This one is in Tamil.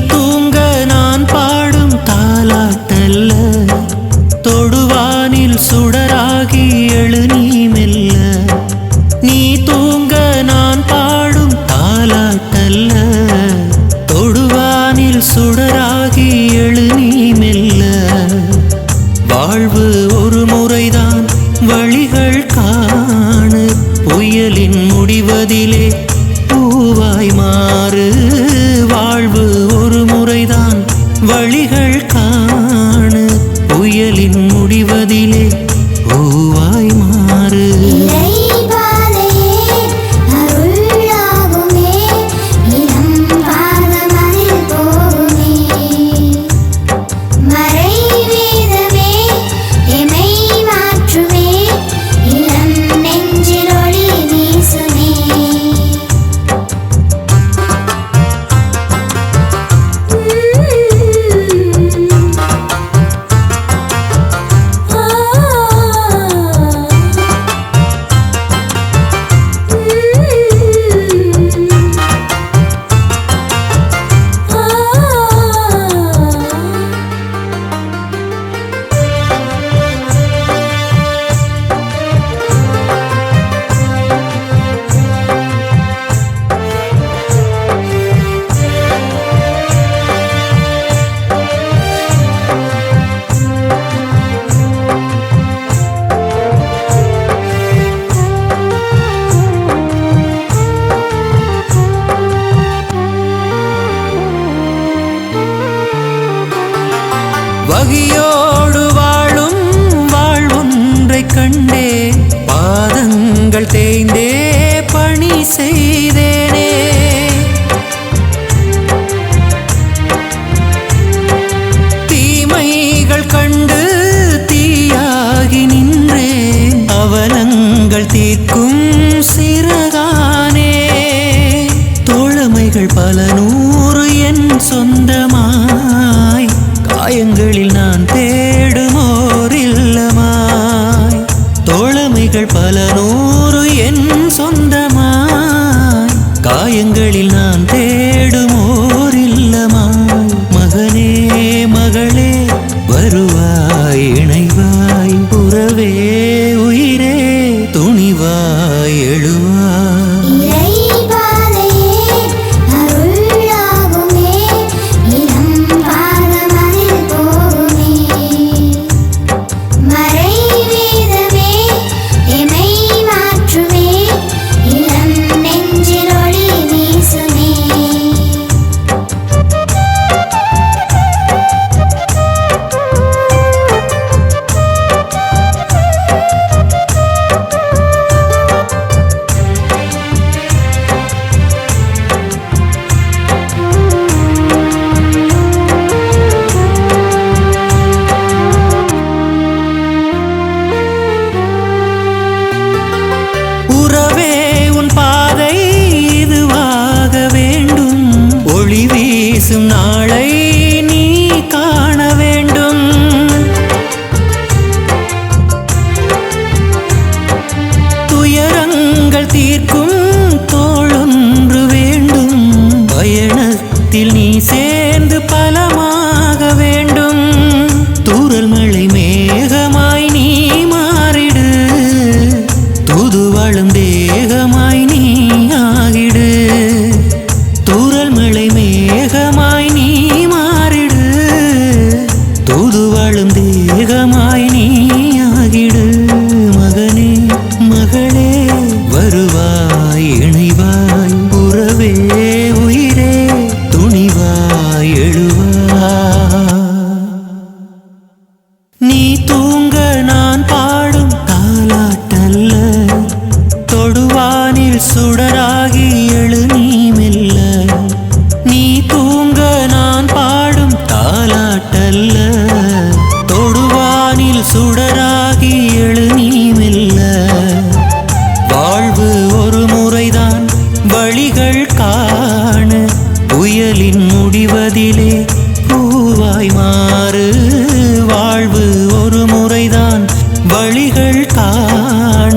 தூங்க நான் பாடும் தாலாட்டல்ல. தொடுவானில் சுடராகி எழு நீ மெல்ல. நீ தூங்க நான் பாடும் தாலாட்டல்ல. தொடுவானில் சுடராகி எழு நீ மெல்ல. வாழ்வு ஒரு முறைதான் வழிகள் காணு. புயலின் முடிவதிலே பூவாய் மாறு. கண்டே பாதங்கள் தேய்ந்தே பணி செய்தேனே. தீமைகள் கண்டு தீயாகி நின்றேன் அவலங்கள் தீர்க்கும் சிறகானே. தோழமைகள் பல நூறு என் சொந்தமாய் காயங்களில் நான் தேடும் பல நூறு வீசும் நாளை தூதுவளும் தேகமாய் நீ ஆகிடு மகனே மகளே. வருவாய் இணைவாய் உறவே உயிரே துணிவாய் எழுவா. நீ தூங்க நான் பாடும் தாலாட்டல்ல தொடுவானில் சுடராக வழிகள் காண